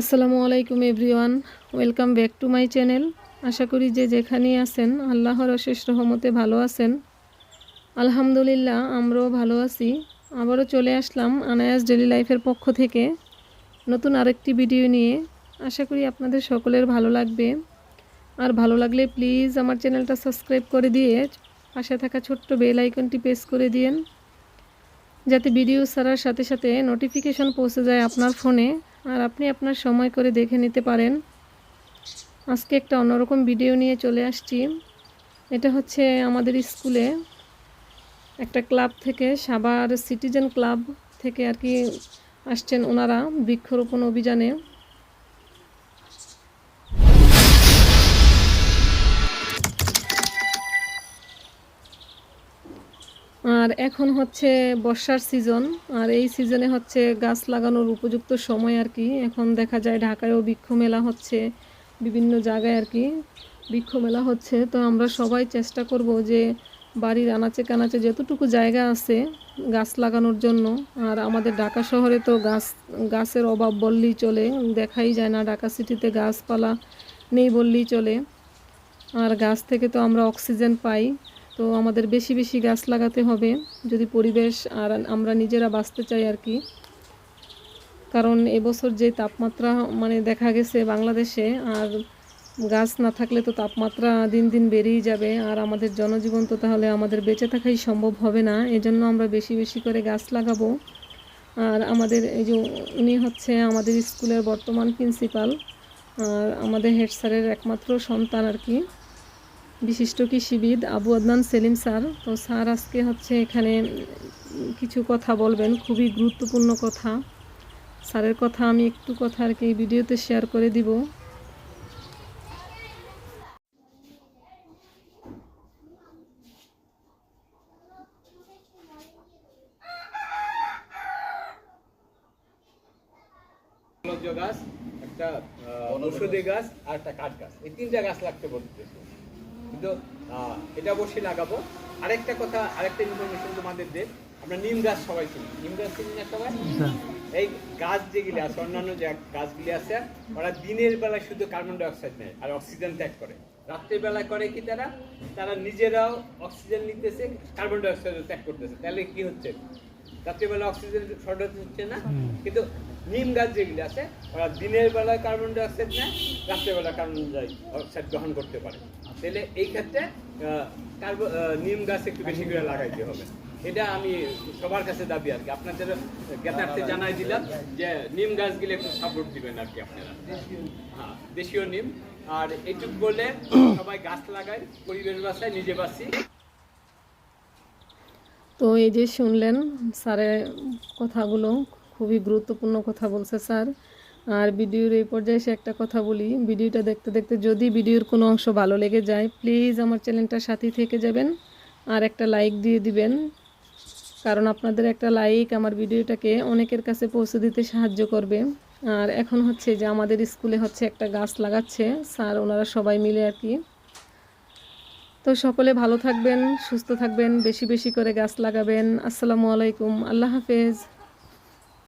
আসসালামু আলাইকুম everyone, welcome back to my channel. আশা করি যে যেখানেই আছেন, আল্লাহর অশেষ রহমতে ভালো আছেন। আলহামদুলিল্লাহ, আমরাও ভালো আছি। আবারও চলে আসলাম আনায়াস ডেলি লাইফের পক্ষ থেকে নতুন আরেকটি ভিডিও নিয়ে। আশা করি আপনাদের সকলের ভালো লাগবে। আর ভালো লাগলে প্লিজ আমার চ্যানেলটা সাবস্ক্রাইব করে দিয়ে পাশে থাকা ছোট্ট বেল আইকনটি প্রেস করে দিয়েন। যাতে ভিডিও ছাড়ার সাথে সাথে নোটিফিকেশন পৌঁছে যায় আপনার ফোনে। আর আপনি আপনার সময় করে দেখে নিতে পারেন। আজকে একটা অন্যরকম ভিডিও নিয়ে চলে আসছি। এটা হচ্ছে আমাদের স্কুলে একটা ক্লাব থেকে সাবার সিটিজেন ক্লাব থেকে আর কি আসছেন ওনারা বৃক্ষরোপণ অভিযানে। আর এখন হচ্ছে বর্ষার সিজন আর এই সিজনে হচ্ছে গাছ লাগানোর উপযুক্ত সময় আর কি। এখন দেখা যায় ঢাকায়ও বৃক্ষ মেলা হচ্ছে, বিভিন্ন জায়গায় আর কি বৃক্ষ মেলা হচ্ছে। তো আমরা সবাই চেষ্টা করব যে বাড়ির আনাচে কানাচে যতটুকু জায়গা আছে গাছ লাগানোর জন্য, আর আমাদের ঢাকা শহরে তো গাছ, গাছের অভাব বললেই চলে, দেখাই যায় না ঢাকা সিটিতে গাছপালা নেই বললেই চলে। আর গাছ থেকে তো আমরা অক্সিজেন পাই। তো আমাদের বেশি বেশি গাছ লাগাতে হবে, যদি পরিবেশ আর আমরা নিজেরা বাঁচতে চাই আর কি। কারণ এবছর যে তাপমাত্রা মানে দেখা গেছে বাংলাদেশে, আর গাছ না থাকলে তো তাপমাত্রা দিন দিন বেড়েই যাবে, আর আমাদের জনজীবন তো তাহলে আমাদের বেঁচে থাকাই সম্ভব হবে না। এজন্য আমরা বেশি বেশি করে গাছ লাগাবো। আর আমাদের এই যে উনি হচ্ছে আমাদের স্কুলের বর্তমান প্রিন্সিপাল, আর আমাদের হেড স্যারের একমাত্র সন্তান আর কি। বিশিষ্ট কৃষিবিদ আবু আদনান সেলিম স্যার। তো স্যার আজকে হচ্ছে এখানে কিছু কথা বলবেন, খুবই গুরুত্বপূর্ণ কথা। স্যারের কথা আমি একটু কথা আর কি ভিডিওতে শেয়ার করে দিব। গাছ একটা ঔষধি গাছ আর একটা কাঠ গাছ। এই তিনটা গাছ লাগতে বলতেছে। কিন্তু এটা অবশ্যই লাগাবো। আরেকটা কথা আরেকটা ইনফরমেশন তোমাদের দেব। আমরা নিম গাছ সবাই চিনি। নিম গাছ চিনি না সবাই? এই গাছ যেগুলি আছে অন্যান্য যে গাছগুলি আছে ওরা দিনের বেলায় শুধু কার্বন ডাইঅক্সাইড নেয় আর অক্সিজেন ত্যাগ করে। রাত্রের বেলায় করে কি তারা? তারা নিজেরাও অক্সিজেন নিতেছে কার্বন ডাইঅক্সাইড ত্যাগ করতেছে। তাহলে কি হচ্ছে? রাত্রিবেলা অক্সিজেন শর্টেজ হচ্ছে না কিন্তু নিম গাছ যেগুলি আছে ওরা দিনের বেলায় কার্বন ডাইঅক্সাইড নেয় রাত্রেবেলা কার্বন ডাইঅক্সাইড গ্রহণ করতে পারে। তাহলে এই ক্ষেত্রে কার্বন নিম গাছ একটু বেশি করে লাগাইতে হবে। এটা আমি সবার কাছে দাবি আর কি। আপনাদের জ্ঞাতার্থে জানাই দিলাম যে নিম গাছগুলো একটু সাপোর্ট দিবেন আর কি আপনারা। হ্যাঁ দেশীয় নিম। আর এইটুকু বলে সবাই গাছ লাগায় পরিবেশ বাঁচায় নিজে বাঁচি। তো এই যে শুনলেন স্যারের কথাগুলো, খুবই গুরুত্বপূর্ণ কথা বলছে স্যার। আর ভিডিওর এই পর্যায়ে এসে একটা কথা বলি, ভিডিওটা দেখতে দেখতে যদি ভিডিওর কোনো অংশ ভালো লেগে যায় প্লিজ আমার চ্যানেলটার সাথেই থেকে যাবেন আর একটা লাইক দিয়ে দিবেন। কারণ আপনাদের একটা লাইক আমার ভিডিওটাকে অনেকের কাছে পৌঁছে দিতে সাহায্য করবে। আর এখন হচ্ছে যে আমাদের স্কুলে হচ্ছে একটা গাছ লাগাচ্ছে, স্যার ওনারা সবাই মিলে আর কি। তো সকলে ভালো থাকবেন, সুস্থ থাকবেন, বেশি বেশি করে গাছ লাগাবেন। আসসালামু আলাইকুম, আল্লাহ হাফেজ।